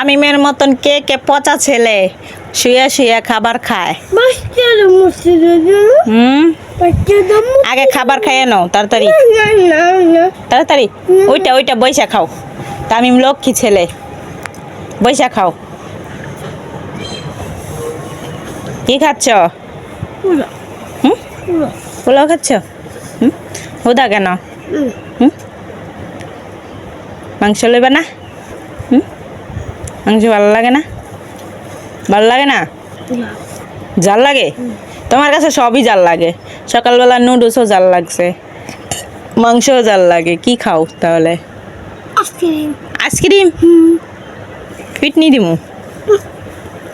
তামিমের মতন কে কে পচা ছেলে? শুয়ে শুয়ে খাবার খায়। হুম? আগে খাবার খাইয়ে নাও তাড়াতাড়ি। তাড়াতাড়ি। ওইটা ওইটা বৈশা খাও। তামিম লক্ষ্মী ছেলে। বৈশা খাও। কি খাচ্ছ? হুম? পোলাও। খাচ্ছ? হুম? হুদা কেন? হুম? মাংস লইবা না? হুম? মাংস ভালো লাগে না? ভালো লাগে না? জাল লাগে? তোমার কাছে সবই জাল লাগে। সকালবেলা নুডলসও জাল লাগছে। মাংসও জাল লাগে। কি খাও তাহলে? আইসক্রিম। পিটনি দিমু?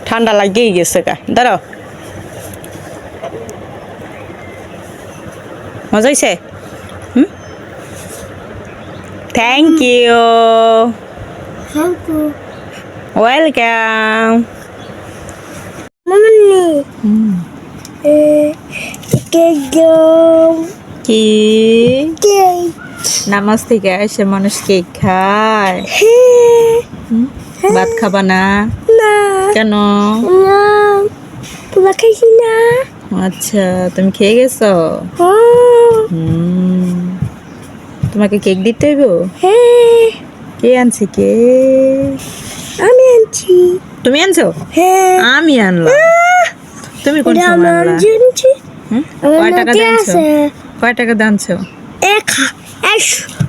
ঠান্ডা লাগেই গেছে কা দাঁড়াও। মজা হয়েছে হুম? Thank you thank you welcome Mamoni cake কি কেক নামাজ থেকে এসে মানুষ কেক খায় ভাত খাবা না কেন তোমরা খাইছি না আচ্ছা তুমি খেয়ে গেছো তোমাকে কেক দিতে হইব কে আনছে কে আমি আনছি। তুমি আনছো? হ্যাঁ। আমি আনলাম। তুমি কোন সময় আনলা? কয় টাকা দানছো কয় টাকা দানছো এক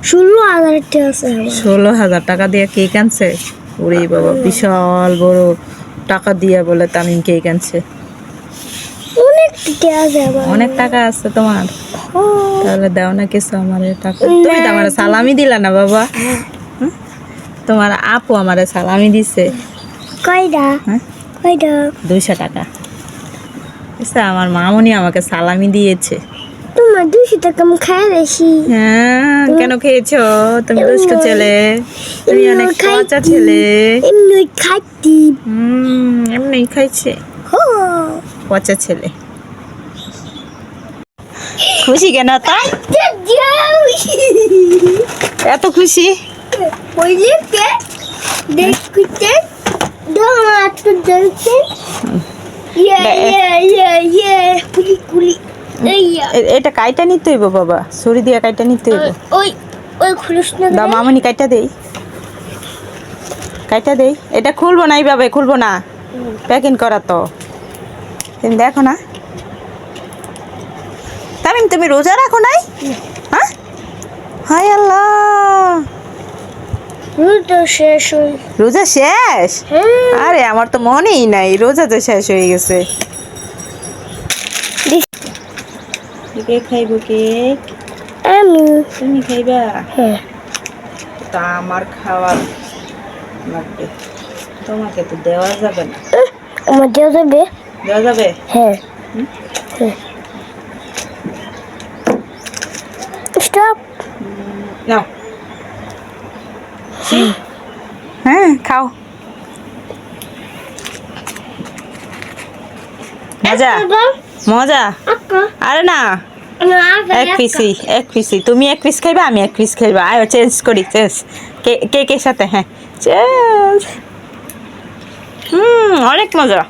ষোলো হাজার টাকা আছে ষোলো হাজার টাকা দিয়ে কেক আনছে? ওরে বাবা বিশাল বড় টাকা দিয়ে বলে তামিম কেক আনছে। অনেক টাকা আছে অনেক টাকা আছে তোমার। হ্যাঁ। তাহলে দাও না কিছু আমার টাকা। তুমি তো আমার সালামি দিলা না বাবা। হুম? তোমার আপু আমার সালামি দিছে। কয়টা হ্যাঁ? কয়টা দুইশো টাকা। আমার মামনি আমাকে সালামি দিয়েছে। তোমার দুশো টাকা আমি খাই বেশি। হ্যাঁ কেন খেয়েছো? তুমি দুষ্ট ছেলে। তুমি অনেক খাইতি। ছেলে। এমনি খাইতি। হুম এমনি খাইছে। হো। পচা ছেলে। খুশি কেন তা? এত খুশি? দেখতে দাঁত দেখতে ইয়ে ইয়ে ইয়ে এটা কাইটা নিতে হইব বাবা ছুরি দিয়ে কাইটা নিতে হইব। ওই ওই খুলিস না দাও মামনি কাইটা দেই। কাইটা দেই। এটা খুলবো না এইভাবে খুলবো না। প্যাকিং করা তো। তুমি দেখো না। তামিম তুমি রোজা রাখো নাই? হ্যাঁ? হায় আল্লাহ। রুটো শেষ রোজা শেষ? হ্যাঁ। আরে আমার তো মনেই নাই রোজা তো শেষ হয়ে গেছে। কে খাইব কেক? আমি। তুমি খাইবা? হ্যাঁ। তা আমার খাওয়ার লাগবে। তোমাকে তো দেওয়া যাবে না। আমার দেওয়া যাবে? দেওয়া যাবে? হ্যাঁ। স্টপ। নাও। হ্যাঁ খাও। মজা? মজা? আরে না। না এক পিসি এক পিসি তুমি এক পিস খাইবা আমি এক পিস খাইবা। আয় চেঞ্জ করি চেঞ্জ কে কে কে সাথে? হ্যাঁ চেঞ্জ হুম অনেক মজা।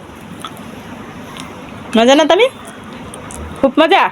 মজা না তুমি? খুব মজা?